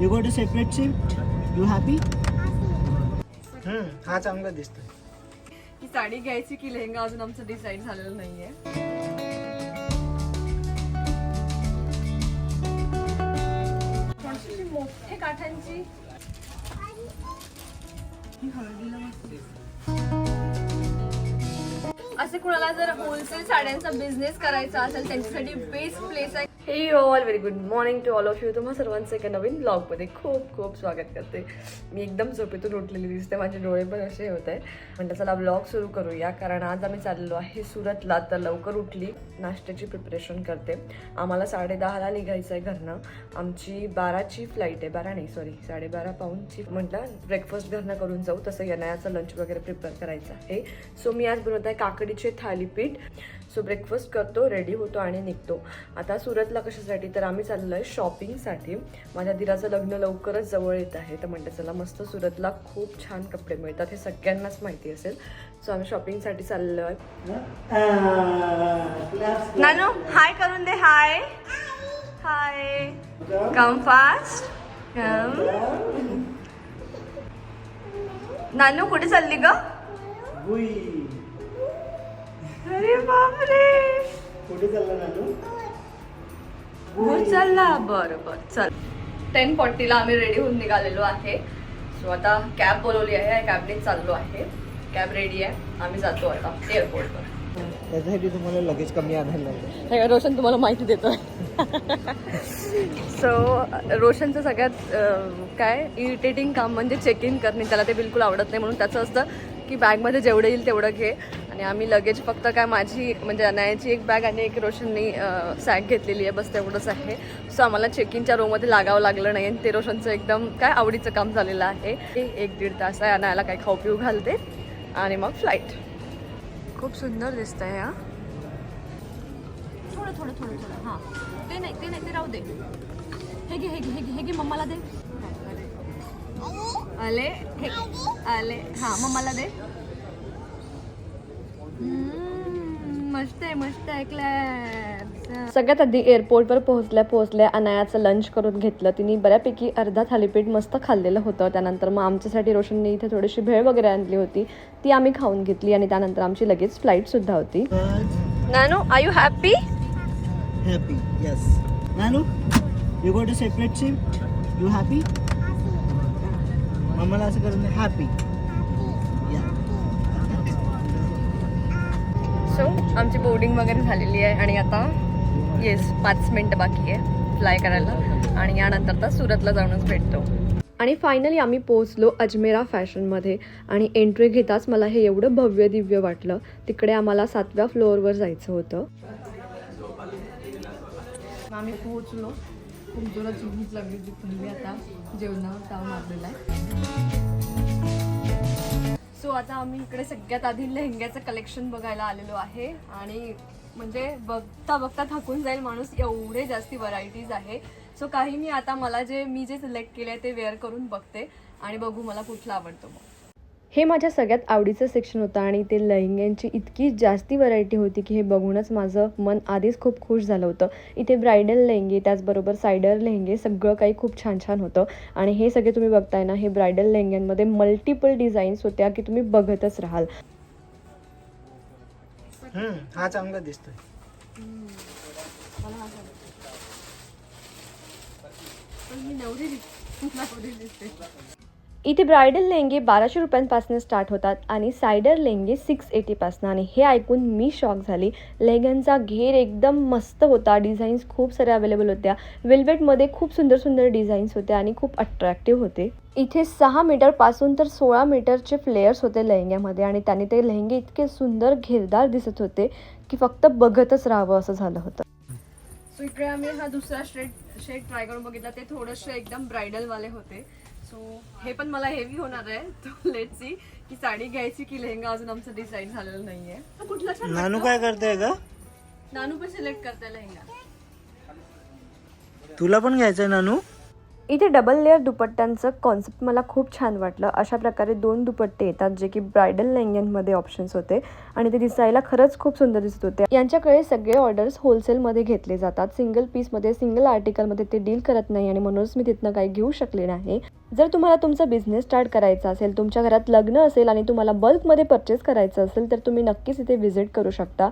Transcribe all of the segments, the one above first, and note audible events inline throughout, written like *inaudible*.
You got a separate shift? You happy? हम्म, हा चांगला दिसतोय ही साडी घ्यायची की लेहंगा अजून आमचं डिसाईड झालेलं नाहीये मोठे काठांची दिसते. असे कुणाला जर होलसेल साड्यांचा बिझनेस करायचा असेल त्यांच्यासाठी बेस्ट प्लेस आहे हे all very good morning to all of you तुम्हा सर्वांचं एका नवीन ब्लॉगमध्ये खूप खूप स्वागत करते. मी एकदम झोपेतून उठलेली दिसते. माझे डोळे पण असे होत आहे म्हणलं चला ब्लॉग सुरू करूया कारण आज आम्ही चाललो आहे सुरतला. तर लवकर उठली नाश्त्याची प्रिपरेशन करते. आम्हाला साडे दहाला निघायचं आहे घरनं. आमची बाराची फ्लाईट आहे बारा नाही सॉरी साडेबारा पाऊनची. म्हटलं ब्रेकफास्ट घरनं करून जाऊ. तसं येण्याचं लंच वगैरे प्रिपेअर करायचं आहे. सो मी आज बनवत आहे काकडीचे थालीपीठ. सो ब्रेकफास्ट करतो रेडी होतो आणि निघतो. आता सुरतला कशासाठी? तर आम्ही चाललो आहे शॉपिंगसाठी माझ्या दिराचं लग्न लवकरच जवळ येत आहे. तर म्हणते चला मस्त सुरतला खूप छान कपडे मिळतात. हे सगळ्यांनाच माहिती असेल. सो आम्ही शॉपिंगसाठी चाललो आहे. नानू हाय करून दे हाय हाय कम फास्ट कम नानू कुठे चालली ग? अरे बापरे. कुठे चालला नानू? हो चालला बरं बरं. चल. टेन फॉर्टीला आम्ही रेडी होऊन निघालेलो आहे. सो आता कॅब बोलवली आहे या कॅबने चाललो आहे. कॅब रेडी आहे. आम्ही जातो आता एअरपोर्टवर त्याच्यासाठी तुम्हाला लगेच कमी आणायला लागेल. हे रोशन तुम्हाला माहिती देतोय. सो रोशनचं सगळ्यात काय इरिटेटिंग काम म्हणजे चेक इन करणे. त्याला ते बिलकुल आवडत नाही म्हणून त्याचं असतं की बॅगमध्ये जेवढं येईल तेवढं घे. आणि आम्ही लगेज फक्त काय माझी म्हणजे अनायाची एक बॅग आणि एक रोशननी सॅक घेतलेली आहे. बस तेवढंच आहे. सो आम्हाला चेक इनच्या रूममध्ये लागावं लागलं नाही आणि ते रोशनचं एकदम काय आवडीचं काम झालेलं आहे. ते एक दीड तास आहे. अनायाला काही खाऊ पिऊ घालते आणि मग फ्लाईट खूप सुंदर दिसत आहे हा. थोडं थोडं थोडं थोडं. हां. ते नाही ते नाही ते राहू दे. हे घे हे घे हे घे हे घे मम्माला दे. आले? हे आले. हां मम्माला दे. मस्त आहे मस्त सगळ्यात आधी एअरपोर्टवर पोहोचल्या पोहोचल्या अनायाचं लंच करून घेतलं. तिने बऱ्यापैकी अर्धा थालीपीठ मस्त खाल्लेलं होतं. त्यानंतर मग आमच्यासाठी रोशनने इथे थोडीशी भेळ वगैरे आणली होती. ती आम्ही खाऊन घेतली आणि त्यानंतर आमची लगेच फ्लाईटसुद्धा होती. Nanu I you happy happy yes Nanu you got a separate shift you happy मम्माला असं करून हॅपी सो आमची बोर्डिंग वगैरे झालेली आहे आणि आता येस पाच मिनटं बाकी आहे फ्लाय करायला. आणि यानंतर तर सुरतला जाऊनच भेटतो. आणि फायनली आम्ही पोहोचलो अजमेरा फॅशनमध्ये आणि एंट्री घेताच मला हे एवढं भव्य दिव्य वाटलं. तिकडे आम्हाला सातव्या फ्लोअरवर जायचं होतं. आम्ही पोहोचलो. खूप जोराची भूक लागली पहिली आता जेवणावर ताव मारलेला आहे. सो आता आम्ही इकडे सगळ्यात आधी लेहंग्याचं कलेक्शन बघायला आलेलो आहे. आणि म्हणजे बघता बघता थकून जाईल माणूस एवढे जास्ती व्हरायटीज आहे. सो काही मी आता मला जे मी जे सिलेक्ट केले ते वेअर करून बघते. आणि बघू मला कुठला आवडतो मग. हे माझ्या सगळ्यात आवडीचं सेक्शन होतं आणि ते लेहंग्यांची इतकी जास्ती व्हरायटी होती की हे बघूनच माझं मन आधीच खूप खुश झालं होतं. इथे ब्रायडल लेहंगे त्याचबरोबर सायडर लेहंगे सगळं काही खूप छान छान होतं. आणि हे सगळे तुम्ही बघताय ना हे ब्रायडल लेहंग्यांमध्ये मल्टिपल डिझाईन्स होत्या की तुम्ही बघतच राहाल. हा चांगला दिसतोय. इथे ब्रायडल लेंगे बाराशे रुपयांपासून स्टार्ट होतात आणि सायडर लेंगे सिक्स एटीपासून आणि हे ऐकून मी शॉक झाली. लेहंग्यांचा घेर एकदम मस्त होता. डिझाईन्स खूप साऱ्या अवेलेबल होत्या. वेल्वेटमध्ये खूप सुंदर सुंदर डिझाईन्स होत्या आणि खूप अट्रॅक्टिव्ह होते. इथे सहा मीटरपासून तर सोळा मीटरचे फ्लेअर्स होते लेहंग्यामध्ये आणि त्याने ते लेहंगे इतके सुंदर घेरदार दिसत होते की फक्त बघतच राहावं असं झालं होतं. सो इकडे आम्ही हा दुसरा शेड शेड ट्राय करून बघितला. ते थोडेसे एकदम ब्रायडल वाले होते. सो हे पण मला हेवी होणार आहे. तो लेट सी की साडी घ्यायची की लेहंगा अजून आमचं डिसाईड झालेलं नाहीये. कुठला छान नानू? काय करते ग? नानू पण सिलेक्ट करते लेहंगा. तुला पण घ्यायचंय नानू? इथे डबल लेअर दुपट्ट्यांचं कॉन्सेप्ट मला खूप छान वाटलं. अशा प्रकारे दोन दुपट्टे येतात जे की ब्रायडल लेंग्यांमध्ये ऑप्शन्स होते आणि ते दिसायला खरंच खूप सुंदर दिसत होते. यांच्याकडे सगळे ऑर्डर्स होलसेलमध्ये घेतले जातात. सिंगल पीसमध्ये सिंगल आर्टिकलमध्ये ते डील करत नाही आणि म्हणूनच मी तिथनं काही घेऊ शकले नाही. जर तुम्हाला तुमचा बिझनेस स्टार्ट करायचा असेल तुमच्या घरात लग्न असेल आणि तुम्हाला बल्कमध्ये परचेस करायचं असेल तर तुम्ही नक्कीच इथे व्हिजिट करू शकता.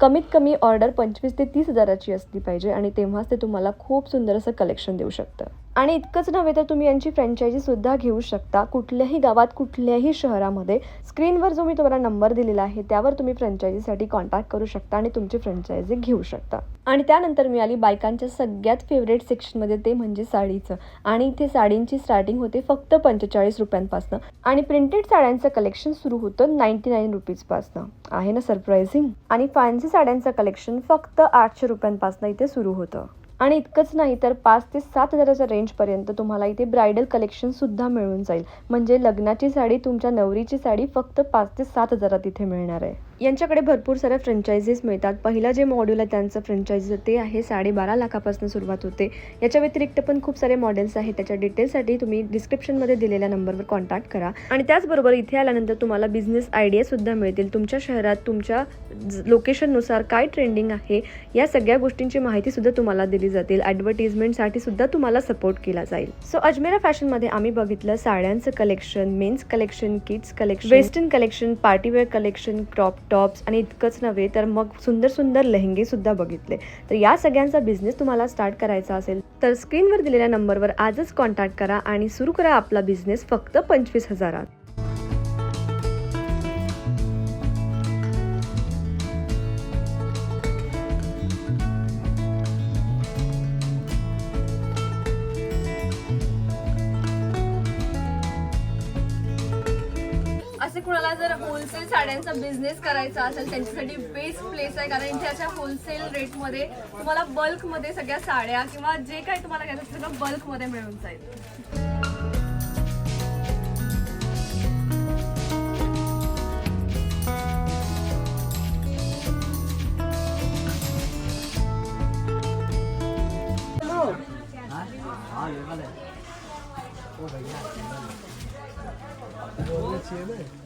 कमीत कमी ऑर्डर पंचवीस ते तीस हजाराची असली पाहिजे आणि तेव्हाच ते तुम्हाला खूप सुंदर असं कलेक्शन देऊ शकतं. आणि इतकंच नव्हे तर तुम्ही यांची फ्रँचायझीसुद्धा घेऊ शकता कुठल्याही गावात कुठल्याही शहरामध्ये. स्क्रीनवर जो मी तुम्हाला नंबर दिलेला आहे त्यावर तुम्ही फ्रँचायझीसाठी कॉन्टॅक्ट करू शकता आणि तुमची फ्रँचायझी घेऊ शकता. आणि त्यानंतर मी आली बायकांच्या सगळ्यात फेवरेट सेक्शनमध्ये ते म्हणजे साडीचं. आणि इथे साडींची स्टार्टिंग होते फक्त पंचेचाळीस रुपयांपासून. आणि प्रिंटेड साड्यांचं कलेक्शन सुरू होतं नाईन्टी नाईन रुपीजपासनं. आहे ना सरप्रायझिंग आणि फॅन्सी साड्यांचं कलेक्शन फक्त आठशे रुपयांपासून इथे सुरू होतं. आणि इतकंच नाही तर पाच ते सात हजाराच्या रेंजपर्यंत तुम्हाला इथे ब्रायडल कलेक्शन सुद्धा मिळून जाईल. म्हणजे लग्नाची साडी तुमच्या नवरीची साडी फक्त पाच ते सात हजारात इथे मिळणार आहे. यांच्याकडे भरपूर साऱ्या फ्रँचायझीज मिळतात. पहिलं जे मॉड्यूल आहे त्यांचं फ्रँचायझी ते आहे साडेबारा लाखापासून सुरुवात होते. याच्या व्यतिरिक्त पण खूप सारे मॉडेल्स आहेत. त्याच्या डिटेल्ससाठी तुम्ही डिस्क्रिप्शनमध्ये दिलेल्या नंबरवर कॉन्टॅक्ट करा. आणि त्याचबरोबर इथे आल्यानंतर तुम्हाला बिझनेस आयडियासुद्धा मिळतील. तुमच्या शहरात तुमच्या लोकेशननुसार काय ट्रेंडिंग आहे या सगळ्या गोष्टींची माहितीसुद्धा तुम्हाला दिली जातील. ॲडव्हर्टिजमेंटसाठी सुद्धा तुम्हाला सपोर्ट केला जाईल. सो अजमेरा फॅशनमध्ये आम्ही बघितलं साड्यांचं collection men's collection kids collection western collection party wear collection crop tops आणि इतकंच नव्हे तर मग सुंदर सुंदर लेहंगेसुद्धा बघितले. तर या सगळ्यांचा बिझनेस तुम्हाला स्टार्ट करायचा असेल तर स्क्रीनवर दिलेल्या नंबरवर आजच कॉन्टॅक्ट करा आणि सुरू करा आपला बिझनेस फक्त पंचवीस हजारात. असे कुणाला जर होलसेल साड्यांचा बिझनेस करायचा असेल त्यांच्यासाठी बेस्ट प्लेस आहे कारण इथे अशा होलसेल रेटमध्ये तुम्हाला बल्कमध्ये सगळ्या साड्या किंवा जे काही तुम्हाला घ्यायचं असेल सगळं बल्कमध्ये मिळून जाईल हमने पचास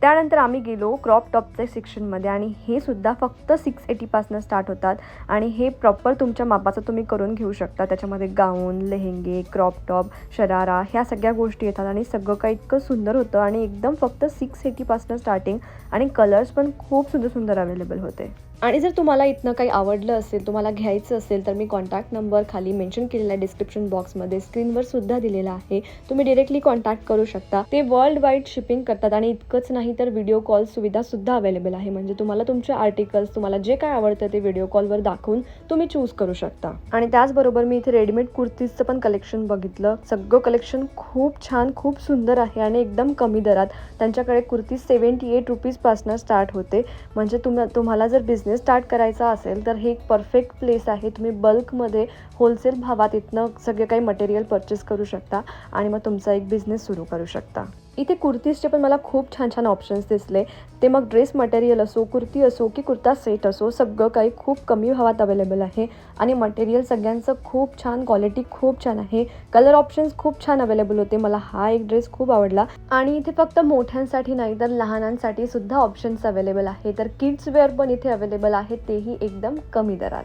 त्यानंतर आम्ही गेलो क्रॉप टॉपच्या सेक्शनमध्ये आणि हे सुद्धा फक्त सिक्स एटीपासनं स्टार्ट होतात. आणि हे प्रॉपर तुमच्या मापाचं तुम्ही करून घेऊ शकता. त्याच्यामध्ये गाऊन लेहेंगे क्रॉप टॉप शरारा ह्या सगळ्या गोष्टी येतात आणि सगळं काही इतकं सुंदर होतं आणि एकदम फक्त सिक्स एटीपासनं स्टार्टिंग आणि कलर्स पण खूप सुंदर सुंदर अवेलेबल होते. आणि जर तुम्हाला इथनं काही आवडलं असेल तुम्हाला घ्यायचं असेल तर मी कॉन्टॅक्ट नंबर खाली मेन्शन केलेला डिस्क्रिप्शन बॉक्समध्ये स्क्रीनवर सुद्धा दिलेला आहे. तुम्ही डिरेक्टली कॉन्टॅक्ट करू शकता. ते वर्ल्ड वाईड शिपिंग करतात आणि इतकंच नाही तर व्हिडिओ कॉल सुविधा सुद्धा अवेलेबल आहे. म्हणजे तुम्हाला तुमचे आर्टिकल्स तुम्हाला जे काय आवडतं ते व्हिडिओ कॉलवर दाखवून तुम्ही चूज करू शकता. आणि त्याचबरोबर मी इथे रेडीमेड कुर्तीजचं पण कलेक्शन बघितलं. सगळं कलेक्शन खूप छान खूप सुंदर आहे आणि एकदम कमी दरात. त्यांच्याकडे कुर्ती सेवन्टी एट रुपीजपासनं स्टार्ट होते. म्हणजे तुम तुम्हाला जर बिझनेस स्टार्ट करायचा असेल तर हे एक परफेक्ट प्लेस आहे. तुम्ही बल्कमध्ये होलसेल भावात इथनं सगळे काही मटेरियल परचेस करू शकता आणि मग तुमचा एक बिझनेस सुरू करू शकता. इथे कुर्तीजचे पण मला खूप छान छान ऑप्शन्स दिसले. ते मग ड्रेस मटेरियल असो कुर्ती असो की कुर्ता सेट असो सगळं काही खूप कमी भावात अवेलेबल आहे. आणि मटेरियल सगळ्यांचं खूप छान क्वालिटी खूप छान आहे. कलर ऑप्शन्स खूप छान अवेलेबल होते. मला हा एक ड्रेस खूप आवडला. आणि इथे फक्त मोठ्यांसाठी नाही तर लहानांसाठी सुद्धा ऑप्शन्स अवेलेबल आहे. तर किड्स वेअर पण इथे अवेलेबल आहे. तेही एकदम कमी दरात.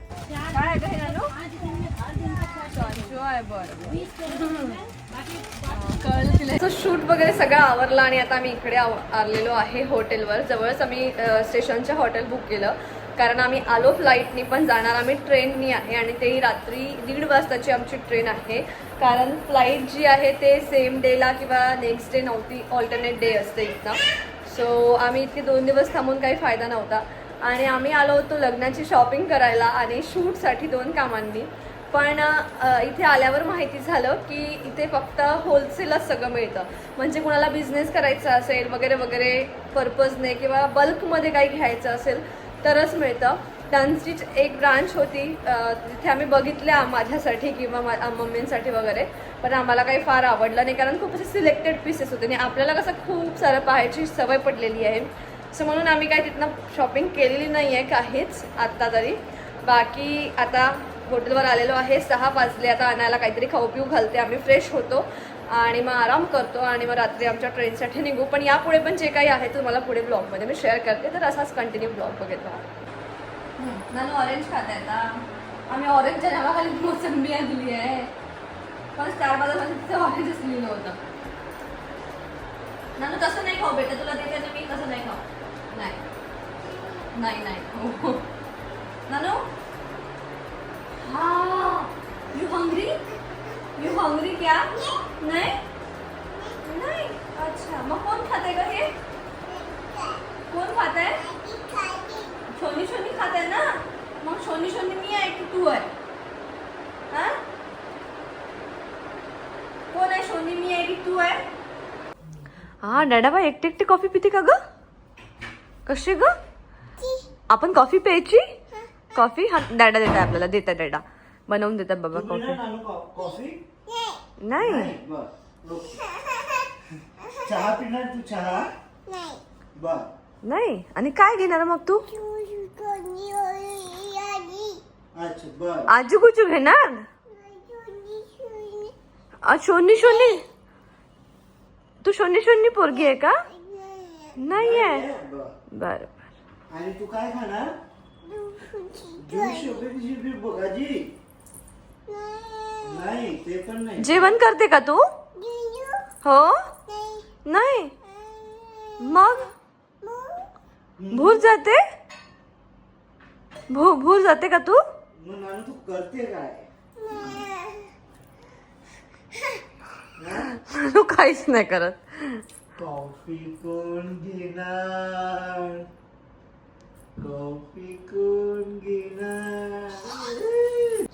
काय कळलं तिला. शूट वगैरे सगळं आवरला आणि आता आम्ही इकडे आव- आलेलो आहे हॉटेलवर जवळच आम्ही स्टेशनच्या हॉटेल बुक केलं. कारण आम्ही आलो फ्लाईटनी पण जाणार आम्ही ट्रेननी आहे आणि तेही रात्री दीड वाजताची आमची ट्रेन आहे. कारण फ्लाईट जी आहे ते सेम डेला किंवा नेक्स्ट डे नव्हती ऑल्टरनेट डे असते इथं सो आम्ही इतके दोन दिवस थांबून काही फायदा नव्हता. आणि आम्ही आलो होतो लग्नाची शॉपिंग करायला आणि शूटसाठी दोन कामांनी. पण इथे आल्यावर माहिती झालं की इथे फक्त होलसेलच सगळं मिळतं. म्हणजे कुणाला बिझनेस करायचा असेल वगैरे वगैरे पर्पजने किंवा बल्कमध्ये काही घ्यायचं असेल तरच मिळतं. डान्सचीच एक ब्रांच होती जिथे आम्ही बघितल्या माझ्यासाठी किंवा मा- मम्मींसाठी वगैरे. पण आम्हाला काही फार आवडलं नाही कारण खूप असे सिलेक्टेड पीसेस होते. आणि आपल्याला कसं खूप सारं पाहायची सवय पडलेली आहे. सो म्हणून आम्ही काय तिथनं शॉपिंग केलेली नाही आहे काहीच आत्ता तरी. बाकी आता हॉटेलवर आलेलो आहे. सहा वाजले. आता आणायला काहीतरी खाऊ पिऊ घालते. आम्ही फ्रेश होतो. आणि मग आराम करतो. आणि मग रात्री आमच्या ट्रेनसाठी निघू. पण यापुढे पण जे काही आहे ते तुम्हाला पुढे ब्लॉगमध्ये मी शेअर करते. तर असाच कंटिन्यू ब्लॉग बघत राहा ऑरेंज खात आहे आम्ही ऑरेंजच्या नावाखाली मोसंबी आणली आहे. पण स्टार बाजारमध्ये तिथं ऑरेंजच लिहिलं होतं. नानू तसं नाही खाऊ बेटा. तुला देते मी तसं नाही खाऊ. नाही. नाही नाही. हो. हो. नानू? हा. यू हंग्री यू हंग्री क्या? नाही? नाही? अच्छा मग कोण खाते का हे? कोण खात आहे शोनी शोनी खात आहे ना? मग शोनी शोनी मी आहे की तू आहे? हा? कोण आहे शोनी? मी आहे की तू आहे? हा डॅडाबा एकटी एकटी कॉफी पिते का ग? कशी ग? आपण कॉफी प्यायची? कॉफी हा डॅडा देतात आपल्याला देतात डॅडा बनवून देतात बाबा कॉफी नाही बर ओके. चहा पिणार तू चहा? बर. नाही? आणि काय घेणार मग तू? अच्छा बर. आजू कुचू घेणार? शोनी शोनी. तू शोनी शोनी पोरगी आहे का? नाही. आहे बर बर. आणि तू काय खाणार? ज्यूस वगैरे जी. भाजी नाही ते पण नाही. जेवण करते का तू? हो? नाही. मग? भूर जाते? भू भूर जाते का तू? मग नानू तू करते काय? तू काहीच नाही करत. कॉफी कोण घेणार.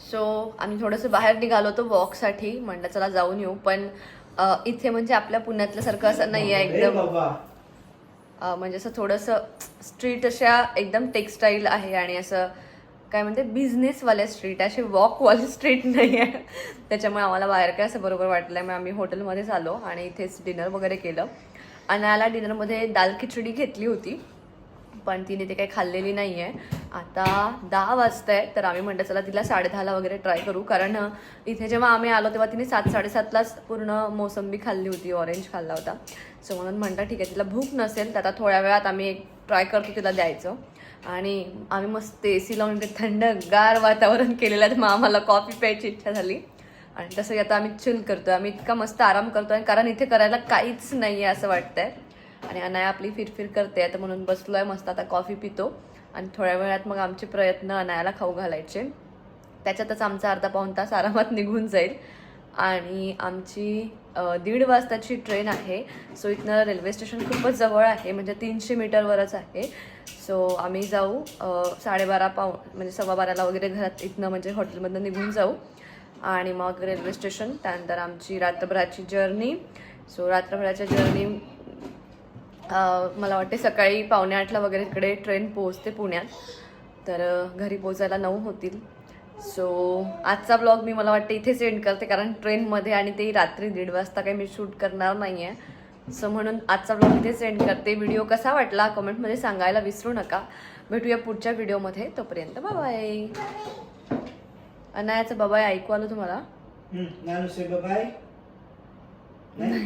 सो आम्ही थोडंसं बाहेर निघालो होतो वॉकसाठी म्हणलं चला जाऊन येऊ. पण इथे म्हणजे आपल्या पुण्यातल्यासारखं असं नाही आहे एकदम. म्हणजे असं थोडंसं स्ट्रीट अशा एकदम टेक्स्टाईल आहे आणि असं काय म्हणते बिझनेसवाल्या स्ट्रीट अशी वॉकवाली स्ट्रीट नाही आहे त्याच्यामुळे आम्हाला बाहेर काय असं बरोबर वाटलं मग आम्ही हॉटेलमध्येच आलो आणि इथेच डिनर वगैरे केलं. अनायाला डिनरमध्ये दाल खिचडी घेतली होती. पण तिने ते काही खाल्लेली नाही आहे आता दहा वाजत आहे तर आम्ही म्हणतो चला तिला साडेदहाला वगैरे ट्राय करू. कारण इथे जेव्हा आम्ही आलो तेव्हा तिने सात साडेसातलाच पूर्ण मोसंबी खाल्ली होती ऑरेंज खाल्ला होता. सो म्हणून म्हणता ठीक आहे तिला भूक नसेल तर आता थोड्या वेळात आम्ही एक ट्राय करतो तिला द्यायचं. आणि आम्ही मस्त ए सी लावून ते म्हणजे थंडगार वातावरण केलेलं आहे. मग आम्हाला कॉफी प्यायची इच्छा झाली. आणि तसंही आता आम्ही चिल आहे आम्ही इतका मस्त आराम करतो आहे कारण इथे करायला काहीच नाही आहे असं वाटतंय. आणि अनाया आपली फिरफिर करते तर म्हणून बसलो आहे मस्त आता कॉफी पितो. आणि थोड्या वेळात मग आमचे प्रयत्न अनायाला खाऊ घालायचे. त्याच्यातच आमचा अर्धा पाऊण तास आरामात निघून जाईल. आणि आमची दीड वाजताची ट्रेन आहे. सो इथनं रेल्वे स्टेशन खूपच जवळ आहे म्हणजे तीनशे मीटरवरच आहे. सो आम्ही जाऊ साडेबारा पाऊ म्हणजे सव्वा बाराला वगैरे घरात इथनं म्हणजे हॉटेलमधनं निघून जाऊ. आणि मग रेल्वे स्टेशन त्यानंतर आमची रात्रभराची जर्नी सो रात्रभराच्या जर्नी मला वाटते सकाळी पावणे आठला वगैरे इकडे ट्रेन पोहोचते पुण्यात. तर घरी पोचायला नऊ होतील. सो आजचा ब्लॉग मी मला वाटतं इथेच एंड करते कारण ट्रेनमध्ये आणि ते रात्री दीड वाजता काही मी शूट करणार नाही आहे सो म्हणून आजचा ब्लॉग इथेच एंड करते. व्हिडिओ कसा वाटला कमेंटमध्ये सांगायला विसरू नका. भेटूया पुढच्या व्हिडिओमध्ये तोपर्यंत बाय अनायाचं बाबाय ऐकू आलं तुम्हाला? हम्म, नानू से बाय *laughs*